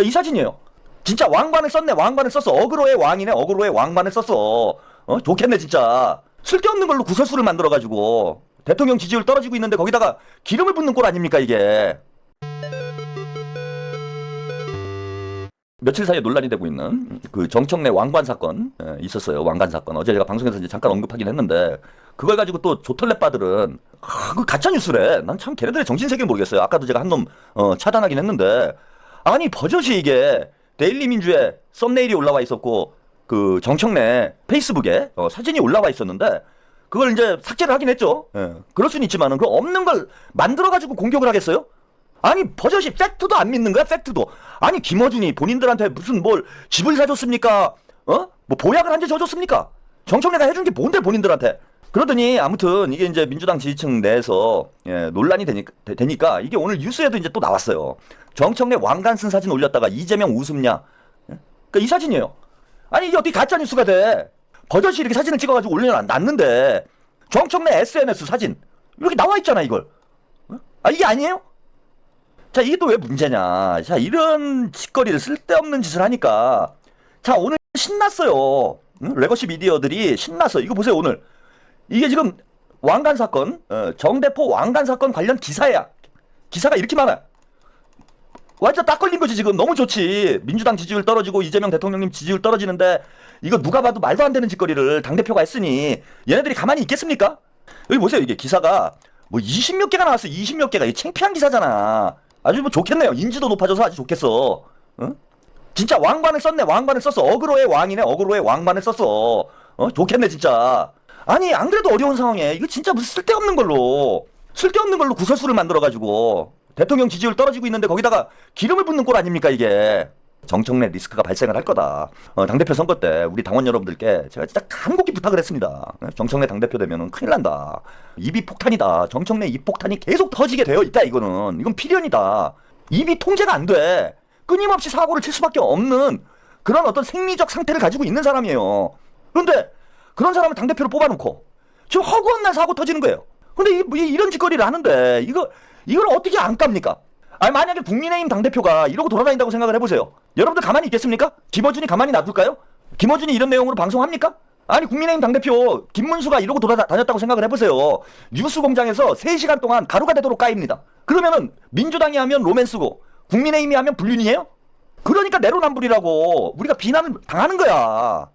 그러니까 이 사진이에요. 진짜 왕관을 썼네, 왕관을 썼어. 어그로의 왕이네, 어그로의 왕관을 썼어. 어? 좋겠네, 진짜. 쓸데없는 걸로 구설수를 만들어가지고 대통령 지지율 떨어지고 있는데 거기다가 기름을 붓는 꼴 아닙니까, 이게. 며칠 사이에 논란이 되고 있는 그 정청래 왕관 사건 예, 있었어요. 왕관 사건. 어제 제가 방송에서 이제 잠깐 언급하긴 했는데 그걸 가지고 또 조털레빠들은 아, 그 가짜 뉴스래. 난 참 걔네들의 정신 세계를 모르겠어요. 아까도 제가 한 놈 어, 차단하긴 했는데 아니 버젓이 이게 데일리 민주에 썸네일이 올라와 있었고 그 정청래 페이스북에 어, 사진이 올라와 있었는데 그걸 이제 삭제를 하긴 했죠. 예. 그럴 수는 있지만은 그 없는 걸 만들어 가지고 공격을 하겠어요? 아니 버젓이 팩트도 안 믿는 거야 팩트도 아니 김어준이 본인들한테 무슨 뭘 집을 사줬습니까 어 뭐 보약을 한대 줘줬습니까 정청래가 해준 게 뭔데 본인들한테 그러더니 아무튼 이게 이제 민주당 지지층 내에서 예, 논란이 되니까, 되- 되니까 이게 오늘 뉴스에도 이제 또 나왔어요 정청래 왕관 쓴 사진 올렸다가 이재명 웃음냐 예? 그러니까 이 사진이에요 아니 이게 어떻게 가짜 뉴스가 돼 버젓이 이렇게 사진을 찍어가지고 올려놨는데 정청래 SNS 사진 이렇게 나와 있잖아 이걸 어? 아 이게 아니에요? 자, 이게 또 왜 문제냐. 자, 이런 짓거리를 쓸데없는 짓을 하니까. 자, 오늘 신났어요. 응? 레거시 미디어들이 신났어. 이거 보세요, 오늘. 이게 지금 왕관 사건, 어, 정대포 왕관 사건 관련 기사야. 기사가 이렇게 많아. 완전 딱 걸린 거지, 지금. 너무 좋지. 민주당 지지율 떨어지고 이재명 대통령님 지지율 떨어지는데 이거 누가 봐도 말도 안 되는 짓거리를 당 대표가 했으니 얘네들이 가만히 있겠습니까? 여기 보세요, 이게 기사가 뭐 20 몇 개가 나왔어. 20 몇 개가. 이 창피한 기사잖아. 아주 뭐 좋겠네요. 인지도 높아져서 아주 좋겠어. 응? 진짜 왕관을 썼네. 왕관을 썼어. 어그로의 왕이네. 어그로의 왕관을 썼어. 어? 좋겠네, 진짜. 아니, 안 그래도 어려운 상황에 이거 진짜 무슨 쓸데없는 걸로 쓸데없는 걸로 구설수를 만들어 가지고 대통령 지지율 떨어지고 있는데 거기다가 기름을 붓는 꼴 아닙니까, 이게. 정청래 리스크가 발생을 할 거다. 어, 당대표 선거 때 우리 당원 여러분들께 제가 진짜 간곡히 부탁을 했습니다. 네, 정청래 당대표 되면은 큰일 난다. 입이 폭탄이다. 정청래 입 폭탄이 계속 터지게 되어 있다, 이거는. 이건 필연이다. 입이 통제가 안 돼. 끊임없이 사고를 칠 수밖에 없는 그런 어떤 생리적 상태를 가지고 있는 사람이에요. 그런데 그런 사람을 당대표로 뽑아놓고 지금 허구한 날 사고 터지는 거예요. 근데 이, 이런 짓거리를 하는데 이거 이걸 어떻게 안 깝니까? 아니 만약에 국민의힘 당대표가 이러고 돌아다닌다고 생각을 해보세요. 여러분들 가만히 있겠습니까? 김어준이 가만히 놔둘까요? 김어준이 이런 내용으로 방송합니까? 아니 국민의힘 당대표 김문수가 이러고 돌아다녔다고 생각을 해보세요. 뉴스 공장에서 3시간 동안 가루가 되도록 까입니다. 그러면은 민주당이 하면 로맨스고 국민의힘이 하면 불륜이에요? 그러니까 내로남불이라고 우리가 비난을 당하는 거야.